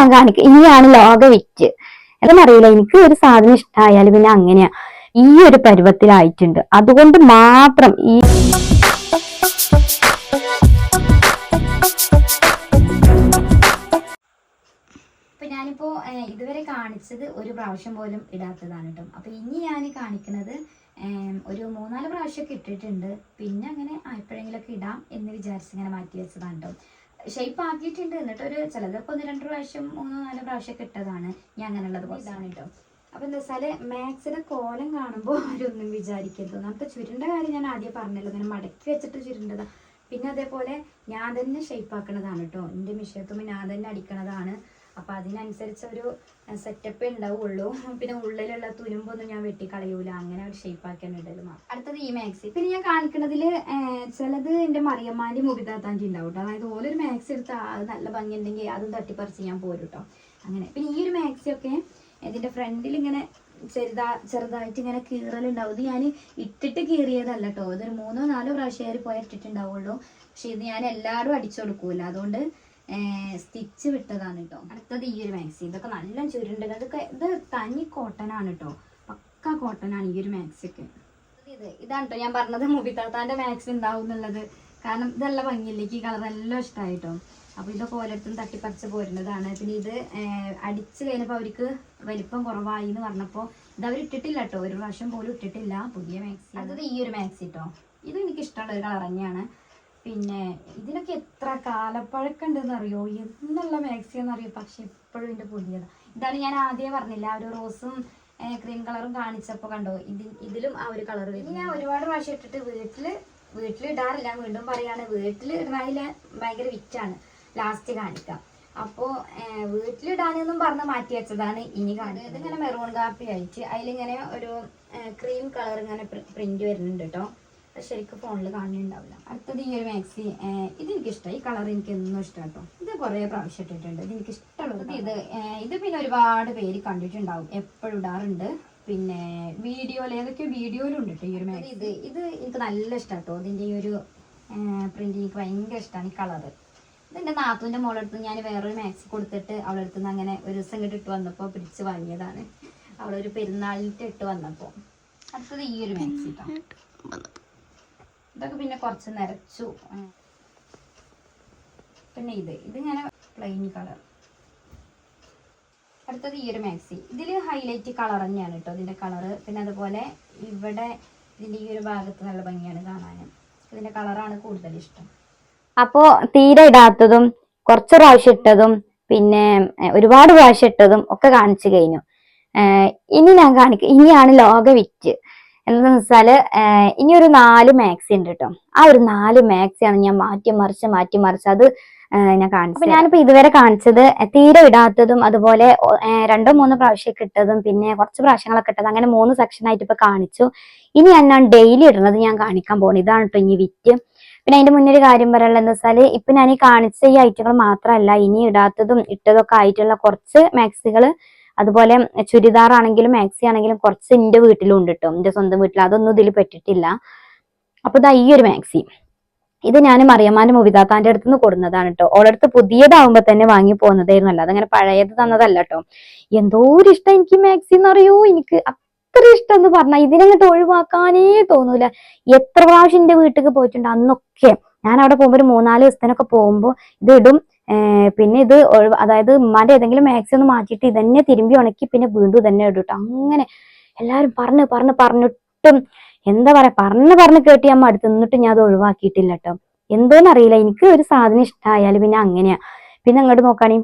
ഞാൻ കാണിക്കും ഇനിയാണ് ലോക വിറ്റ്. എന്നറിയില്ല എനിക്ക് ഒരു സാധനം ഇഷ്ടമായാൽ പിന്നെ അങ്ങനെയാ. ഈ ഒരു പരുവത്തിലായിട്ടുണ്ട്. അതുകൊണ്ട് മാത്രം ഈ ഞാനിപ്പോ ഇതുവരെ കാണിച്ചത് ഒരു പ്രാവശ്യം പോലും ഇടാത്തതാണ് കേട്ടോ. അപ്പൊ ഇനി ഞാൻ കാണിക്കുന്നത് ഒരു മൂന്നാൽ പ്രാവശ്യമൊക്കെ ഇട്ടിട്ടുണ്ട്. പിന്നെ അങ്ങനെ എപ്പോഴെങ്കിലൊക്കെ ഇടാം എന്ന് വിചാരിച്ച് ഇങ്ങനെ മാറ്റി വെച്ചതാണ് കേട്ടോ. ഷേപ്പ് ആക്കിയിട്ടുണ്ട്. എന്നിട്ട് ഒരു ചിലതൊക്കെ ഒന്ന് രണ്ട് പ്രാവശ്യം മൂന്നോ നാലോ പ്രാവശ്യമൊക്കെ ഇട്ടതാണ്. ഞാൻ അങ്ങനെയുള്ളത് പോലെ. ഇതാണ് കേട്ടോ അപ്പൊ എന്താ വെച്ചാൽ മാത്സിന്റെ കോലം കാണുമ്പോൾ ആരൊന്നും വിചാരിക്കരുത്. നമുക്ക് ചുരുണ്ട കാര്യം ഞാൻ ആദ്യം പറഞ്ഞല്ലോ. ഇങ്ങനെ മടക്കി വെച്ചിട്ട് ചുരുണ്ടതാ. പിന്നെ അതേപോലെ ഞാൻ തന്നെ ഷേപ്പ് ആക്കണതാണ് കേട്ടോ എന്റെ മിഷത്തുമ്പോൾ ഞാൻ തന്നെ അടിക്കണതാണ്. അപ്പൊ അതിനനുസരിച്ച് ഒരു സെറ്റപ്പേ ഉണ്ടാവുള്ളൂ പിന്നെ ഉള്ളിലുള്ള തുരുമ്പൊന്നും ഞാൻ വെട്ടിക്കളയൂല. അങ്ങനെ ഒരു ഷേപ്പ് ആക്കാൻ ഇടലും അടുത്തത് ഈ മാക്സി പിന്നെ ഞാൻ കാണിക്കുന്നതിൽ ചിലത് എന്റെ മറിയമ്മാന്റെ മുബിതാത്താന്റെ ഉണ്ടാവും അതായത് ഓരോ മാക്സി എടുത്ത് അത് നല്ല ഭംഗി ഉണ്ടെങ്കിൽ അതും തട്ടിപ്പറിച്ച് ഞാൻ പോരും കേട്ടോ അങ്ങനെ. പിന്നെ ഈ ഒരു മാക്സി ഒക്കെ ഇതിന്റെ ഫ്രണ്ടിൽ ഇങ്ങനെ ചെറുതാ ചെറുതായിട്ട് ഇങ്ങനെ കീറലുണ്ടാവും ഇത് ഞാൻ ഇട്ടിട്ട് കീറിയതല്ല കേട്ടോ ഇതൊരു മൂന്നോ നാലോ പ്രാവശ്യം പോയി ഇട്ടിട്ടുണ്ടാവുള്ളൂ. പക്ഷെ ഇത് ഞാൻ എല്ലാവരും അടിച്ചു കൊടുക്കൂല. അതുകൊണ്ട് സ്റ്റിച്ച് വിട്ടതാണ് കേട്ടോ അടുത്തത് ഈ ഒരു മാക്സി. ഇതൊക്കെ നല്ല ചുരുണ്ട്. ഇതൊക്കെ ഇത് തനി കോട്ടൺ ആണ് കേട്ടോ പക്ക കോട്ടൺ ആണ് ഈ ഒരു മാക്സി ഒക്കെ ഇത് ഇതാണ് കേട്ടോ ഞാൻ പറഞ്ഞത് മുബിത്താത്താന്റെ മാക്സി ഉണ്ടാവും എന്നുള്ളത്. കാരണം ഇതെല്ലാം ഭംഗിയിലേക്ക് ഈ കളർ എല്ലാം ഇഷ്ടമായിട്ടോ അപ്പോൾ ഇതൊക്കെ ഓരോരുത്തരും തട്ടിപ്പറിച്ച് പോരുന്നതാണ്. പിന്നെ ഇത് അടിച്ച് കഴിഞ്ഞപ്പോൾ അവർക്ക് വലിപ്പം കുറവായി എന്ന് പറഞ്ഞപ്പോൾ ഇത് അവർ ഇട്ടിട്ടില്ല കേട്ടോ ഒരു പ്രാവശ്യം പോലും ഇട്ടിട്ടില്ല. പുതിയ മാക്സി അത് ഈ ഒരു മാക്സി കേട്ടോ ഇത് എനിക്ക് ഇഷ്ടമുള്ള ഒരു കളർ തന്നെയാണ്. പിന്നെ ഇതിനൊക്കെ എത്ര കാലപ്പഴക്കം ഉണ്ടെന്ന് അറിയോ എന്നുള്ള മാക്സി എന്നറിയോ പക്ഷെ ഇപ്പോഴും ഇതിന്റെ പുതിയത്. ഇതാണ് ഞാൻ ആദ്യമേ പറഞ്ഞില്ല ആ ഒരു റോസും ക്രീം കളറും കാണിച്ചപ്പോൾ കണ്ടോ ഇത് ഇതിലും ആ ഒരു കളർ വരും ഞാൻ ഒരുപാട് പ്രാവശ്യം ഇട്ടിട്ട് വീട്ടിൽ വീട്ടിൽ ഇടാറില്ല. വീണ്ടും പറയാണ് വീട്ടിൽ ഇടുന്നതിൽ ഭയങ്കര വിറ്റാണ്. ലാസ്റ്റ് കാണിക്കാം. അപ്പോ വീട്ടിലിടാനെന്നും പറഞ്ഞ് മാറ്റി വെച്ചതാണ് ഇനി കാണുന്നത് ഇതിങ്ങനെ മെറൂൺ കാപ്പി ആയിട്ട് അതിലിങ്ങനെ ഒരു ക്രീം കളർ ഇങ്ങനെ പ്രിന്റ് വരുന്നുണ്ട് കേട്ടോ. ശരിക്കും ഫോണിൽ കാണുന്നുണ്ടാവില്ല അടുത്തത് ഈ ഒരു മാക്സി ഇത് എനിക്ക് ഇഷ്ടമായി ഈ കളർ എനിക്ക് എന്നും ഇഷ്ടം കേട്ടോ. ഇത് കുറേ പ്രാവശ്യം ഇട്ടിട്ടുണ്ട്. ഇത് എനിക്ക് ഇഷ്ടമുള്ളത് ഇത് ഇത് പിന്നെ ഒരുപാട് പേര് കണ്ടിട്ടുണ്ടാവും. എപ്പോഴും ഇടാറുണ്ട്. പിന്നെ വീഡിയോയിൽ ഏതൊക്കെ വീഡിയോയിലുണ്ട് കേട്ടോ ഈ ഒരു മാക്സി ഇത് ഇത് എനിക്ക് നല്ല ഇഷ്ടം കേട്ടോ. ഇതിന്റെ ഈ ഒരു പ്രിന്റ് എനിക്ക് ഭയങ്കര ഇഷ്ടമാണ് ഈ കളറ് ഇതെന്റെ നാത്തൂന്റെ മോളെടുത്ത് ഞാൻ വേറൊരു മാക്സി കൊടുത്തിട്ട് അവളെ അടുത്ത് നിന്ന് അങ്ങനെ ഒരു ദിവസം ഇങ്ങോട്ട് ഇട്ട് വന്നപ്പോൾ പിടിച്ച് വാങ്ങിയതാണ്. അവളൊരു പെരുന്നാളിട്ട് ഇട്ട് വന്നപ്പോൾ അടുത്തത് ഈ ഒരു മാക്സി കേട്ടോ ഇതൊക്കെ പിന്നെ കുറച്ച് നിരച്ചു. പിന്നെ ഇത്. ഇതിങ്ങനെ പ്ലെയിൻ കളർ അടുത്തത് ഈ ഒരു മാക്സി ഇതിൽ ഹൈലൈറ്റ് കളർ തന്നെയാണ് കേട്ടോ ഇതിന്റെ കളറ് പിന്നെ അതുപോലെ ഇവിടെ ഇതിന്റെ ഈ ഒരു ഭാഗത്ത് നല്ല ഭംഗിയാണ് കാണാൻ ഇതിന്റെ കളറാണ് കൂടുതൽ ഇഷ്ടം. അപ്പോ തീരെ ഇടാത്തതും കുറച്ച് പ്രാവശ്യം ഇട്ടതും പിന്നെ ഒരുപാട് പ്രാവശ്യം ഇട്ടതും ഒക്കെ കാണിച്ചു കഴിഞ്ഞു. ഇനി ഞാൻ കാണിക്ക ഇനിയാണ് ലോക വിറ്റ്. എന്താന്ന് വെച്ചാൽ ഇനി ഒരു നാല് മാക്സി ഉണ്ട് കേട്ടോ ആ ഒരു നാല് മാക്സിയാണ് ഞാൻ മാറ്റി മറിച്ച് മാറ്റി മറിച്ച് അത് ഞാൻ കാണിച്ചു ഞാനിപ്പോ ഇതുവരെ കാണിച്ചത് തീരെ ഇടാത്തതും അതുപോലെ രണ്ടോ മൂന്നോ പ്രാവശ്യം ഇട്ടതും പിന്നെ കുറച്ച് പ്രാവശ്യങ്ങളൊക്കെ ഇട്ടത് അങ്ങനെ മൂന്ന് സെക്ഷൻ ആയിട്ട് ഇപ്പൊ കാണിച്ചു. ഇനി ഞാൻ ഡെയിലി ഇടുന്നത് ഞാൻ കാണിക്കാൻ പോകണം ഇതാണ് കേട്ടോ ഇനി വിറ്റ്. പിന്നെ അതിന്റെ മുന്നേ ഒരു കാര്യം പറയാനുള്ളത് എന്താ വെച്ചാൽ ഇപ്പൊ ഞാൻ ഈ കാണിച്ച ഈ ഐറ്റങ്ങൾ മാത്രമല്ല ഇനി ഇടാത്തതും ഇട്ടതൊക്കെ ആയിട്ടുള്ള കുറച്ച് മാക്സികൾ അതുപോലെ ചുരിദാർ ആണെങ്കിലും മാക്സി ആണെങ്കിലും കുറച്ച് എന്റെ വീട്ടിലും ഉണ്ട് കേട്ടോ എന്റെ സ്വന്തം വീട്ടിൽ അതൊന്നും ഇതിൽ പെട്ടിട്ടില്ല. അപ്പൊ ഇതാ ഈ ഒരു മാക്സി. ഇത് ഞാൻ മറിയമ്മാന്റെ മുവിതാത്താന്റെ അടുത്ത് നിന്ന് കൊടുന്നതാണ് കേട്ടോ ഓളടുത്ത് പുതിയതാവുമ്പോ തന്നെ വാങ്ങി പോകുന്നതായിരുന്നല്ലോ അതങ്ങനെ പഴയത് തന്നതല്ല കേട്ടോ എന്തോ ഒരു ഇഷ്ടം എനിക്ക് മാക്സി എന്ന് അറിയോ എനിക്ക് അത്ര ഇഷ്ടം എന്ന് പറഞ്ഞാൽ ഇതിനങ്ങോട്ട് ഒഴിവാക്കാനേ തോന്നൂല. എത്ര പ്രാവശ്യം എന്റെ വീട്ടിൽ പോയിട്ടുണ്ട്? അന്നൊക്കെ. ഞാൻ അവിടെ പോകുമ്പോൾ ഒരു മൂന്നാൽ ദിവസത്തിനൊക്കെ പോകുമ്പോൾ ഇത് ഇടും. പിന്നെ ഇത് അതായത് ഉമ്മാന്റെ ഏതെങ്കിലും മാക്സി ഒന്ന് മാറ്റിയിട്ട് ഇതന്നെ തിരുമ്പി ഉണക്കി പിന്നെ വീണ്ടും തന്നെ ഇടും ട്ടോ. അങ്ങനെ എല്ലാരും പറഞ്ഞ് പറഞ്ഞ് പറഞ്ഞിട്ടും എന്താ പറയാ പറഞ്ഞ് പറഞ്ഞ് കേട്ടി അമ്മ അടുത്ത് നിന്നിട്ട് ഞാൻ അത് ഒഴിവാക്കിയിട്ടില്ല കേട്ടോ എന്തോന്നറിയില്ല എനിക്ക് ഒരു സാധനം ഇഷ്ടമായാൽ പിന്നെ അങ്ങനെയാ. പിന്നെ അങ്ങോട്ട് നോക്കാണേ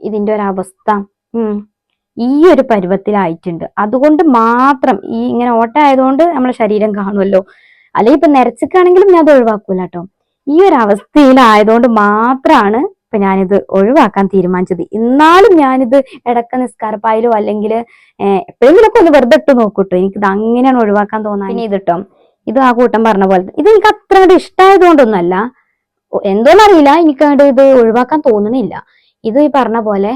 ഇതിന്റെ ഒരു അവസ്ഥ. ഉം ഈ ഒരു പരുവത്തിലായിട്ടുണ്ട്. അതുകൊണ്ട് മാത്രം ഈ ഇങ്ങനെ ഓട്ട ആയതുകൊണ്ട് നമ്മളെ ശരീരം കാണുമല്ലോ അല്ലെങ്കിൽ ഇപ്പൊ നിരച്ചിക്കാണെങ്കിലും ഞാൻ അത് ഒഴിവാക്കൂല കേട്ടോ ഈ ഒരു അവസ്ഥയിലായതുകൊണ്ട് മാത്രമാണ് ഇപ്പൊ ഞാനിത് ഒഴിവാക്കാൻ തീരുമാനിച്ചത്. എന്നാലും ഞാനിത് ഇടക്ക നിസ്കാരപ്പായാലോ അല്ലെങ്കിൽ എപ്പോഴെങ്കിലൊക്കെ ഒന്ന് വെറുതെ ഇട്ട് നോക്കൂട്ടോ. എനിക്കിത് അങ്ങനെയാണ് ഒഴിവാക്കാൻ തോന്നാൻ. പിന്നെ ഇത് ആ കൂട്ടം പറഞ്ഞ പോലെ. ഇത് എനിക്ക് അത്ര അങ്ങോട്ട് ഇഷ്ടമായത് കൊണ്ടൊന്നല്ല എന്തോന്നറിയില്ല എനിക്ക് അങ്ങോട്ട് ഇത് ഒഴിവാക്കാൻ തോന്നണില്ല. ഇത് ഈ പറഞ്ഞ പോലെ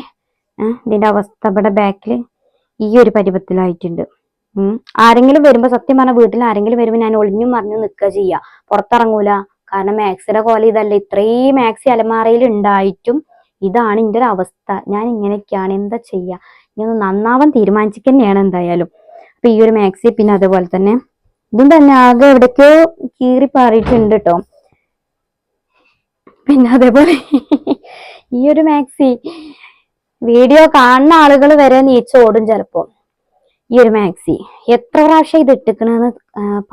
ഇതിന്റെ അവസ്ഥ ഇവിടെ ബാക്കിൽ ഈ ഒരു പരിപത്തിലായിട്ടുണ്ട് ഉം ആരെങ്കിലും വരുമ്പോ സത്യം പറഞ്ഞ വീട്ടിൽ ആരെങ്കിലും വരുമ്പോ ഞാൻ ഒളിഞ്ഞും മറിഞ്ഞും നിൽക്കുക ചെയ്യാ. പുറത്തിറങ്ങൂല. കാരണം മാക്സിയുടെ കോല ഇതല്ല. ഇത്രയും മാക്സി അലമാറയിൽ ഉണ്ടായിട്ടും ഇതാണ് എന്റെ ഒരു അവസ്ഥ. ഞാൻ ഇങ്ങനെയൊക്കെയാണ്. എന്താ ചെയ്യുക ഇനി ഒന്ന് നന്നാവാൻ തീരുമാനിച്ചിട്ട് തന്നെയാണ് എന്തായാലും. അപ്പൊ ഈ ഒരു മാക്സി പിന്നെ അതേപോലെ തന്നെ ഇതും തന്നെ ആകെ എവിടേക്കോ കീറി പാറിയിട്ടുണ്ട് കേട്ടോ പിന്നെ അതേപോലെ ഈ ഒരു മാക്സി വീഡിയോ കാണുന്ന ആളുകൾ വരെ നീച്ചോടും ചിലപ്പോ. ഈ ഒരു മാക്സി എത്ര പ്രാവശ്യം ഇത് ഇട്ടിക്കണെന്ന്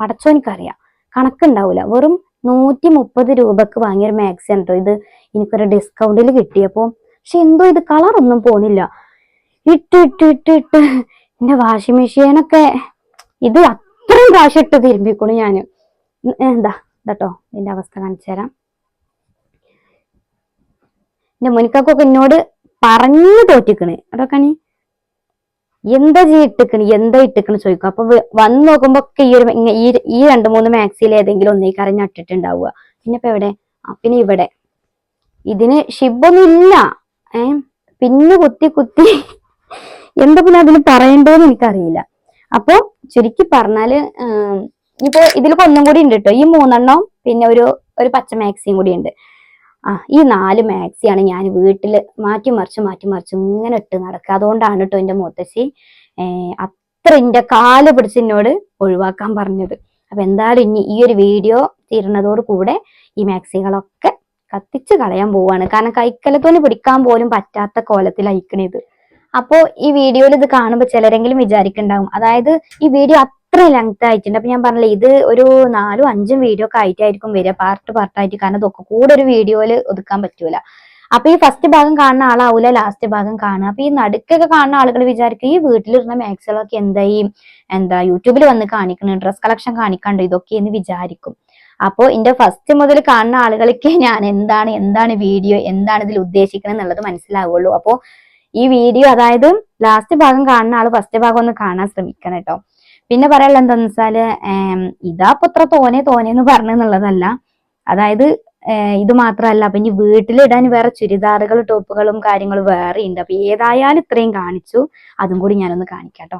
പടച്ചോനിക്കറിയാം കണക്കുണ്ടാവൂല. വെറും നൂറ്റി മുപ്പത് രൂപക്ക് വാങ്ങിയ ഒരു മാക്സി ആണ് ഇത് എനിക്കൊരു ഡിസ്കൗണ്ടിൽ കിട്ടിയപ്പോ. പക്ഷെ എന്തോ ഇത് ഒന്നും പോണില്ല. ഇട്ട് ഇട്ട് ഇട്ട് ഇട്ട്. എന്റെ വാഷിംഗ് മെഷീനൊക്കെ ഇത് അത്രയും പ്രാവശ്യം ഇട്ട് തിരുമ്പിക്കണു ഉം, എന്താ? ഇതാട്ടോ എന്റെ അവസ്ഥ കാണിച്ചു തരാം. എന്റെ മുനിക്കൊക്കെ എന്നോട് പറഞ്ഞു തോറ്റിക്കണ്. അതൊക്കെ എന്താ ജീ ഇട്ടിക്കണ്? എന്താ ഇട്ടിക്കണ് ചോദിക്കും. അപ്പൊ വന്ന് നോക്കുമ്പോ ഒക്കെ ഈ ഒരു ഈ രണ്ട് മൂന്ന് മാക്സിയിൽ ഏതെങ്കിലും ഒന്നേ കരഞ്ഞ് ഇട്ടിട്ടുണ്ടാവുക പിന്നെ ഇപ്പൊ എവിടെ പിന്നെ ഇവിടെ. ഇതിന് ഷിബൊന്നും ഇല്ല. ഏ? പിന്നെ കുത്തി കുത്തി. എന്താ പിന്നെ അതിന് പറയണ്ടോന്ന് എനിക്കറിയില്ല. അപ്പൊ ചുരുക്കി പറഞ്ഞാൽ ഇപ്പൊ ഇതിലൊക്കെ ഒന്നും കൂടി ഉണ്ട് കേട്ടോ ഈ മൂന്നെണ്ണം പിന്നെ ഒരു ഒരു പച്ച മാക്സിയും കൂടി ഉണ്ട് ആ ഈ നാല് മാക്സിയാണ് ഞാൻ വീട്ടിൽ മാറ്റി മറിച്ച് മാറ്റി മറിച്ച് ഇങ്ങനെ ഇട്ട് നടക്കുക. അതുകൊണ്ടാണ് കേട്ടോ എന്റെ മുത്തശ്ശി അത്ര എന്റെ കാൽ പിടിച്ച് എന്നോട് ഒഴിവാക്കാൻ പറഞ്ഞത്. അപ്പൊ എന്തായാലും ഇനി ഈ ഒരു വീഡിയോ തീരുന്നതോട് കൂടെ ഈ മാക്സികളൊക്കെ കത്തിച്ച് കളയാൻ പോവാണ്. കാരണം കൈക്കലത്തോന് പിടിക്കാൻ പോലും പറ്റാത്ത കോലത്തിൽ അയക്കണത് അപ്പോൾ ഈ വീഡിയോയിൽ ഇത് കാണുമ്പോൾ ചിലരെങ്കിലും വിചാരിക്കുന്നുണ്ടാവും അതായത് ഈ വീഡിയോ അത്ര ലെങ്ത് ആയിട്ടുണ്ട്. അപ്പൊ ഞാൻ പറഞ്ഞില്ല ഇത് ഒരു നാലും അഞ്ചും വീഡിയോ ഒക്കെ ആയിട്ടായിരിക്കും വരിക പാർട്ട് പാർട്ടായിട്ട് കാരണം ഇതൊക്കെ കൂടെ ഒരു വീഡിയോയിൽ ഒതുക്കാൻ പറ്റൂല. അപ്പൊ ഈ ഫസ്റ്റ് ഭാഗം കാണുന്ന ആളാവൂല ലാസ്റ്റ് ഭാഗം കാണുക. അപ്പൊ ഈ നടുക്കൊക്കെ കാണുന്ന ആളുകൾ വിചാരിക്കും ഈ വീട്ടിലിരുന്ന മാക്സുകളൊക്കെ എന്തായി എന്താ യൂട്യൂബിൽ വന്ന് കാണിക്കണം ഡ്രസ് കളക്ഷൻ കാണിക്കണ്ടോ ഇതൊക്കെ എന്ന് വിചാരിക്കും. അപ്പോൾ എന്റെ ഫസ്റ്റ് മുതൽ കാണുന്ന ആളുകൾക്ക് ഞാൻ എന്താണ് എന്താണ് വീഡിയോ എന്താണ് ഇതിൽ ഉദ്ദേശിക്കണം എന്നുള്ളത് മനസ്സിലാവുള്ളൂ. അപ്പോൾ ഈ വീഡിയോ അതായത് ലാസ്റ്റ് ഭാഗം കാണുന്ന ആൾ ഫസ്റ്റ് ഭാഗം ഒന്ന് കാണാൻ ശ്രമിക്കണം കേട്ടോ. പിന്നെ പറയാനുള്ള എന്താന്ന് വെച്ചാൽ ഇതാ ഇപ്പൊ ഇത്ര തോനെ എന്ന് പറഞ്ഞെന്നുള്ളതല്ല. അതായത് ഇത് മാത്രമല്ല അപ്പൊ ഇനി വീട്ടിലിടാൻ വേറെ ചുരിദാറുകൾ ടോപ്പുകളും കാര്യങ്ങളും വേറെ ഉണ്ട് അപ്പൊ ഏതായാലും ഇത്രയും കാണിച്ചു. അതും കൂടി ഞാനൊന്ന് കാണിക്കാം കേട്ടോ